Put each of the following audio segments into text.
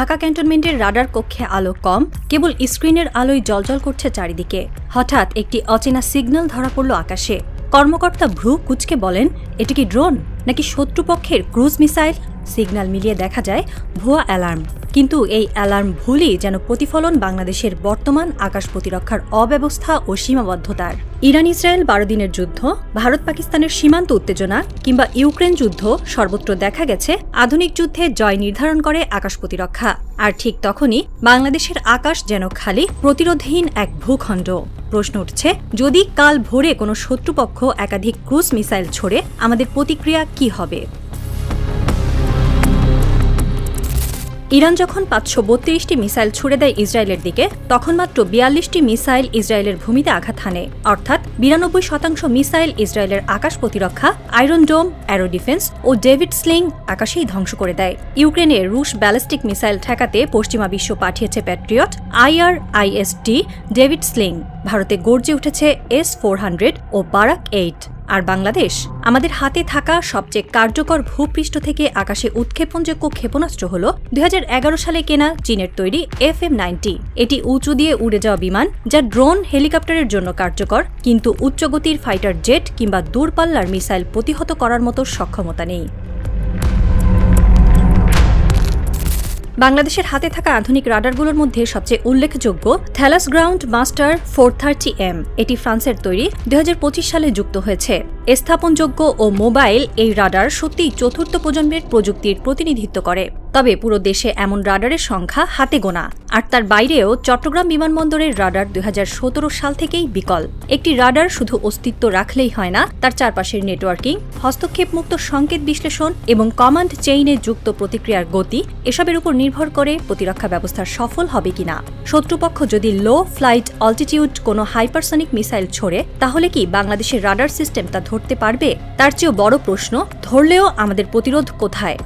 ঢাকা ক্যান্টনমেন্টের রাডার কক্ষে আলো কম, কেবল স্ক্রিনের আলোয় জলজল করছে চারিদিকে। হঠাৎ একটি অচেনা সিগন্যাল ধরা পড়ল আকাশে। কর্মকর্তা ভ্রু কুচকে বলেন, এটি কি ড্রোন? নাকি শত্রুপক্ষের ক্রুজ মিসাইল? সিগন্যাল মিলিয়ে দেখা যায় ভুয়া অ্যালার্ম। কিন্তু এই অ্যালার্ম ভুলই যেন প্রতিফলন বাংলাদেশের বর্তমান আকাশ প্রতিরক্ষার অব্যবস্থা ও সীমাবদ্ধতার। ইরান ইসরায়েল বারো দিনের যুদ্ধ, ভারত পাকিস্তানের সীমান্ত উত্তেজনা কিংবা ইউক্রেন যুদ্ধ সর্বত্র দেখা গেছে, আধুনিক যুদ্ধে জয় নির্ধারণ করে আকাশ প্রতিরক্ষা। আর ঠিক তখনই বাংলাদেশের আকাশ যেন খালি প্রতিরোধহীন এক ভূখণ্ড। প্রশ্ন উঠছে, যদি কাল ভোরে কোনো শত্রুপক্ষ একাধিক ক্রুজ মিসাইল ছড়ে, আমাদের প্রতিক্রিয়া কি হবে? ইরান যখন পাঁচশো বত্রিশটি মিসাইল ছুড়ে দেয় ইসরায়েলের দিকে, তখন মাত্র বিয়াল্লিশটি মিসাইল ইসরায়েলের ভূমিতে আঘাত হানে। অর্থাৎ বিরানব্বই শতাংশ মিসাইল ইসরায়েলের আকাশ প্রতিরক্ষা, আয়রন ডোম, অ্যারো ডিফেন্স ও ডেভিড স্লিং আকাশেই ধ্বংস করে দেয়। ইউক্রেনে রুশ ব্যালিস্টিক মিসাইল ঠেকাতে পশ্চিমা বিশ্ব পাঠিয়েছে প্যাট্রিয়ট আইআর আইএসডি ডেভিড স্লিং। ভারতে গর্জে উঠেছে এস ফোর হান্ড্রেড ও বারাক এইট। আর বাংলাদেশ আমাদের হাতে থাকা সবচেয়ে কার্যকর ভূপৃষ্ঠ থেকে আকাশে উৎক্ষেপণযোগ্য ক্ষেপণাস্ত্র হল দু হাজার এগারো সালে কেনা চীনের তৈরি এফ এম নাইনটি। এটি উঁচু দিয়ে উড়ে যাওয়া বিমান যা ড্রোন, হেলিকপ্টারের জন্য কার্যকর, কিন্তু উচ্চগতির ফাইটার জেট কিংবা দূরপাল্লার মিসাইল প্রতিহত করার মতো সক্ষমতা নেই। বাংলাদেশের হাতে থাকা আধুনিক রাডারগুলোর মধ্যে সবচেয়ে উল্লেখযোগ্য Thales Ground Master four thirty M. এটি ফ্রান্সের তৈরি। দু হাজার পঁচিশ সালে যুক্ত হয়েছে। স্থাপনযোগ্য ও মোবাইল এই রাডার সত্যিই চতুর্থ প্রজন্মের প্রযুক্তির প্রতিনিধিত্ব করে। তবে পুরো দেশে এমন রাডারের সংখ্যা হাতে গোনা। আর তার বাইরেও চট্টগ্রাম বিমানবন্দরের রাডার দু হাজার সতেরো সাল থেকেই বিকল। একটি রাডার শুধু অস্তিত্ব রাখলেই হয় না, তার চারপাশের নেটওয়ার্কিং, হস্তক্ষেপমুক্ত সংকেত বিশ্লেষণ এবং কমান্ড চেইনে যুক্ত প্রতিক্রিয়ার গতি এসবের উপর নির্ভর করে প্রতিরক্ষা ব্যবস্থা সফল হবে কিনা। শত্রুপক্ষ যদি লো ফ্লাইট, অল্টিটিউড কোনো হাইপারসনিক মিসাইল ছোড়ে, তাহলে কি বাংলাদেশের রাডার সিস্টেম তা ধরতে পারবে? তার চেয়েও বড় প্রশ্ন, ধরলেও আমাদের প্রতিরোধ কোথায়?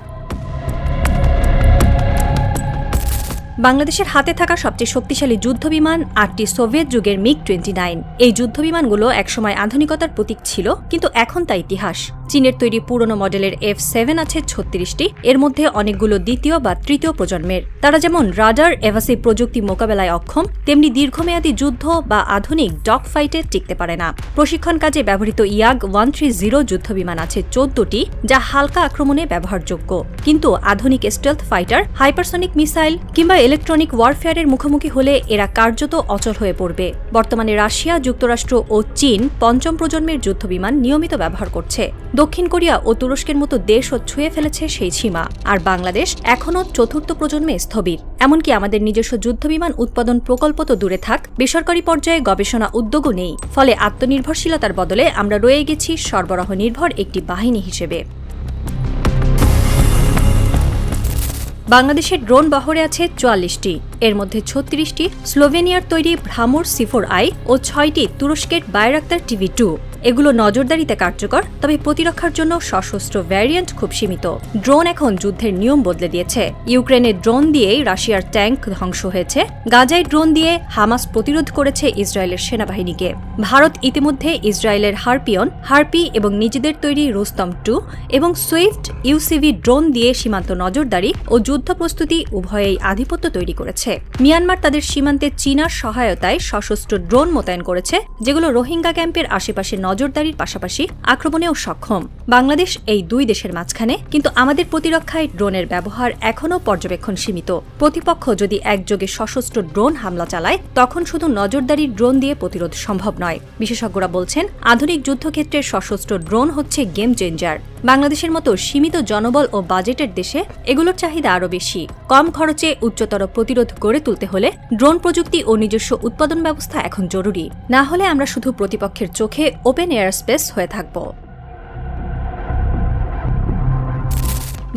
বাংলাদেশের হাতে থাকা সবচেয়ে শক্তিশালী যুদ্ধ বিমান আটটি সোভিয়েত যুগের মিগ টোয়েন্টি নাইন। এই যুদ্ধবিমানগুলো একসময় আধুনিকতার প্রতীক ছিল, কিন্তু এখন তা ইতিহাস। চীনের তৈরি পুরনো মডেলের এফ সেভেন আছে ছত্রিশটি। এর মধ্যে অনেকগুলো দ্বিতীয় বা তৃতীয় প্রজন্মের। তারা যেমন রাডার এভাসিভ প্রযুক্তি মোকাবেলায় অক্ষম, তেমনি দীর্ঘমেয়াদী যুদ্ধ বা আধুনিক ডগ ফাইটে টিকতে পারে না। প্রশিক্ষণ কাজে ব্যবহৃত ইয়াগ ওয়ান থ্রি জিরো যুদ্ধবিমান আছে চোদ্দটি, যা হালকা আক্রমণে ব্যবহারযোগ্য। কিন্তু আধুনিক স্টেলথ ফাইটার, হাইপারসনিক মিসাইল কিংবা ইলেকট্রনিক ওয়ারফেয়ারের মুখোমুখি হলে এরা কার্যত অচল হয়ে পড়বে। বর্তমানে রাশিয়া, যুক্তরাষ্ট্র ও চীন পঞ্চম প্রজন্মের যুদ্ধবিমান নিয়মিত ব্যবহার করছে। দক্ষিণ কোরিয়া ও তুরস্কের মতো দেশও ছুঁয়ে ফেলেছে সেই সীমা। আর বাংলাদেশ এখনও চতুর্থ প্রজন্মে স্থবির। এমনকি আমাদের নিজস্ব যুদ্ধবিমান উৎপাদন প্রকল্প তো দূরে থাক, বেসরকারি পর্যায়ে গবেষণা উদ্যোগও নেই। ফলে আত্মনির্ভরশীলতার বদলে আমরা রয়ে গেছি সরবরাহ নির্ভর একটি বাহিনী হিসেবে। বাংলাদেশের ড্রোন বহরে আছে চুয়াল্লিশটি। এর মধ্যে ছত্রিশটি স্লোভেনিয়ার তৈরি ভ্রামর সিফোর আই ও ছয়টি তুরস্কের বায়রাক্তার টিভি টু। এগুলো নজরদারিতে কার্যকর, তবে প্রতিরক্ষার জন্য সশস্ত্র ভ্যারিয়েন্ট খুব সীমিত। ড্রোন এখন যুদ্ধের নিয়ম বদলে দিয়েছে। ইউক্রেনের ড্রোন দিয়েই রাশিয়ার ট্যাঙ্ক ধ্বংস হয়েছে। গাজায় ড্রোন দিয়ে হামাস প্রতিরোধ করেছে ইসরায়েলের সেনাবাহিনীকে। ভারত ইতিমধ্যে ইসরায়েলের হারপিয়ন হারপি এবং নিজেদের তৈরি রুস্তম টু এবং সুইফট ইউসিভি ড্রোন দিয়ে সীমান্ত নজরদারি ও যুদ্ধ প্রস্তুতি উভয়েই আধিপত্য তৈরি করেছে। মিয়ানমার তাদের সীমান্তে চীনার সহায়তায় সশস্ত্র ড্রোন মোতায়েন করেছে, যেগুলো রোহিঙ্গা ক্যাম্পের আশেপাশে নজরদারির পাশাপাশি আক্রমণেও সক্ষম। বাংলাদেশ এই দুই দেশের মাঝখানে, কিন্তু আমাদের প্রতিরক্ষায় ড্রোনের ব্যবহার এখনও পর্যবেক্ষণ সীমিত। প্রতিপক্ষ যদি একযোগে সশস্ত্র ড্রোন হামলা চালায়, তখন শুধু নজরদারির ড্রোন দিয়ে প্রতিরোধ সম্ভব নয়। বিশেষজ্ঞরা বলছেন, আধুনিক যুদ্ধক্ষেত্রের সশস্ত্র ড্রোন হচ্ছে গেম চেঞ্জার। বাংলাদেশের মতো সীমিত জনবল ও বাজেটের দেশে এগুলোর চাহিদা আরও বেশি। কম খরচে উচ্চতর প্রতিরোধ গড়ে তুলতে হলে ড্রোন প্রযুক্তি ও নিজস্ব উৎপাদন ব্যবস্থা এখন জরুরি। না হলে আমরা শুধু প্রতিপক্ষের চোখে ওপেন এয়ার স্পেস হয়ে থাকব।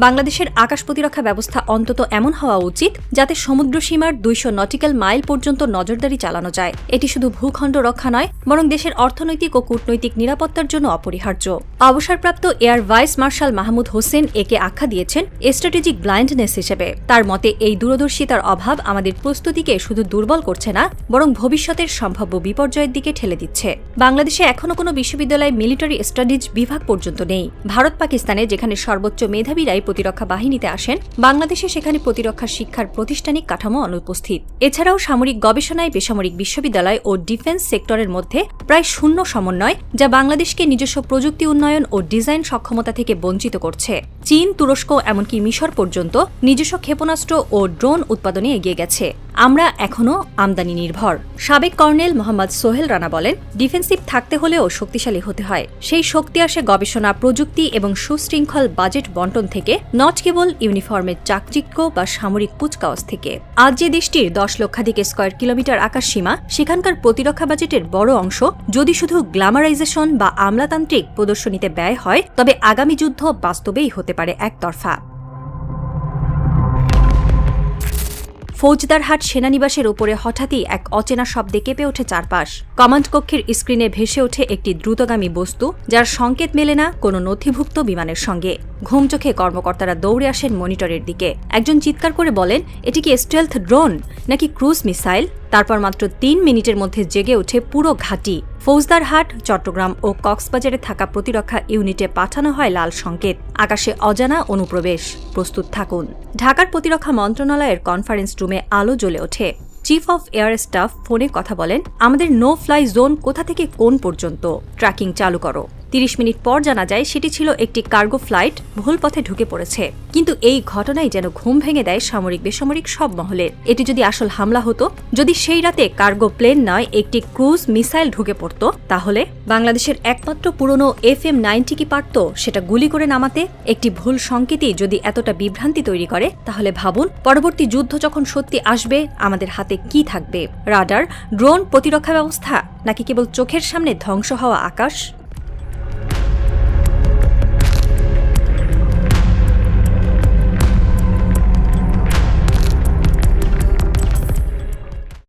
বাংলাদেশের আকাশ প্রতিরক্ষা ব্যবস্থা অন্তত এমন হওয়া উচিত যাতে সমুদ্র সীমার দুইশো নটিক্যাল মাইল পর্যন্ত নজরদারি চালানো যায়। এটি শুধু ভূখণ্ড রক্ষা নয়, বরং দেশের অর্থনৈতিক ও কূটনৈতিক নিরাপত্তার জন্য অপরিহার্য। অবসরপ্রাপ্ত air vice marshal Mahmud Hossain একে আখ্যা দিয়েছেন স্ট্র্যাটেজিক ব্লাইন্ডনেস হিসেবে। তার মতে, এই দূরদর্শিতার অভাব আমাদের প্রস্তুতিকে শুধু দুর্বল করছে না, বরং ভবিষ্যতের সম্ভাব্য বিপর্যয়ের দিকে ঠেলে দিচ্ছে। বাংলাদেশে এখনও কোনো বিশ্ববিদ্যালয়ে মিলিটারি স্টাডিজ বিভাগ পর্যন্ত নেই। ভারত পাকিস্তানে যেখানে সর্বোচ্চ মেধাবীরাই প্রতিরক্ষা বাহিনীতে আসেন, বাংলাদেশে সেখানে প্রতিরক্ষা শিক্ষার প্রতিষ্ঠানিক কাঠামো অনুপস্থিত। এছাড়াও সামরিক গবেষণায় বেসামরিক বিশ্ববিদ্যালয় ও ডিফেন্স সেক্টরের মধ্যে প্রায় শূন্য সমন্বয়, যা বাংলাদেশকে নিজস্ব প্রযুক্তি উন্নয়ন ও ডিজাইন সক্ষমতা থেকে বঞ্চিত করছে। চীন, তুরস্ক, এমনকি মিশর পর্যন্ত নিজস্ব ক্ষেপণাস্ত্র ও ড্রোন উৎপাদনে এগিয়ে গেছে। আমরা এখনও আমদানি নির্ভর। সাবেক কর্নেল মোহাম্মদ সোহেল রানা বলেন, ডিফেন্সিভ থাকতে হলেও শক্তিশালী হতে হয়। সেই শক্তি আসে গবেষণা, প্রযুক্তি এবং সুশৃঙ্খল বাজেট বন্টন থেকে, নট কেবল ইউনিফর্মের চাকচিক্য বা সামরিক কুচকাওয়াজ থেকে। আজ যে দেশটির দশ লক্ষাধিক স্কয়ার কিলোমিটার আকাশ সীমা, সেখানকার প্রতিরক্ষা বাজেটের বড় অংশ যদি শুধু গ্ল্যামারাইজেশন বা আমলাতান্ত্রিক প্রদর্শনীতে ব্যয় হয়, তবে আগামী যুদ্ধ বাস্তবেই হতে পারে একতরফা। ফৌজদারহাট সেনানিবাসের ওপরে হঠাৎই এক অচেনা শব্দে কেঁপে ওঠে চারপাশ। কমান্ড কক্ষের স্ক্রিনে ভেসে ওঠে একটি দ্রুতগামী বস্তু, যার সংকেত মেলে না কোনো নথিভুক্ত বিমানের সঙ্গে। ঘুম চোখে কর্মকর্তারা দৌড়ে আসেন মনিটরের দিকে। একজন চিৎকার করে বলেন, এটি কি স্টেলথ ড্রোন নাকি ক্রুজ মিসাইল তারপর মাত্র তিন মিনিটের মধ্যে জেগে ওঠে পুরো ঘাঁটি। ফৌজদারহাট চট্টগ্রাম ও কক্সবাজারে থাকা প্রতিরক্ষা ইউনিটে পাঠানো হয় লাল সংকেত। আকাশে অজানা অনুপ্রবেশ। প্রস্তুত থাকুন। ঢাকার প্রতিরক্ষা মন্ত্রণালয়ের কনফারেন্স রুমে আলো জ্বলে ওঠে। চিফ অফ এয়ার স্টাফ ফোনে কথা বলেন, আমাদের নো ফ্লাই জোন কোথা থেকে কোন পর্যন্ত? ট্র্যাকিং চালু করো। তিরিশ মিনিট পর জানা যায় সেটি ছিল একটি কার্গো ফ্লাইট, ভুল পথে ঢুকে পড়েছে। কিন্তু এই ঘটনাই যেন ঘুম ভেঙে দেয় সামরিক বেসামরিক সব মহলের এটি যদি আসল হামলা হতো, যদি সেই রাতে কার্গো প্লেন নয়, একটি ক্রুজ মিসাইল ঢুকে পড়ত, তাহলে বাংলাদেশের একমাত্র পুরনো এফ এম নাইনটি কি পারত সেটা গুলি করে নামাতে? একটি ভুল সংকেতই যদি এতটা বিভ্রান্তি তৈরি করে, তাহলে ভাবুন পরবর্তী যুদ্ধ যখন সত্যি আসবে, আমাদের হাতে কি থাকবে? রাডার, ড্রোন প্রতিরক্ষা ব্যবস্থা, নাকি কেবল চোখের সামনে ধ্বংস হওয়া আকাশ?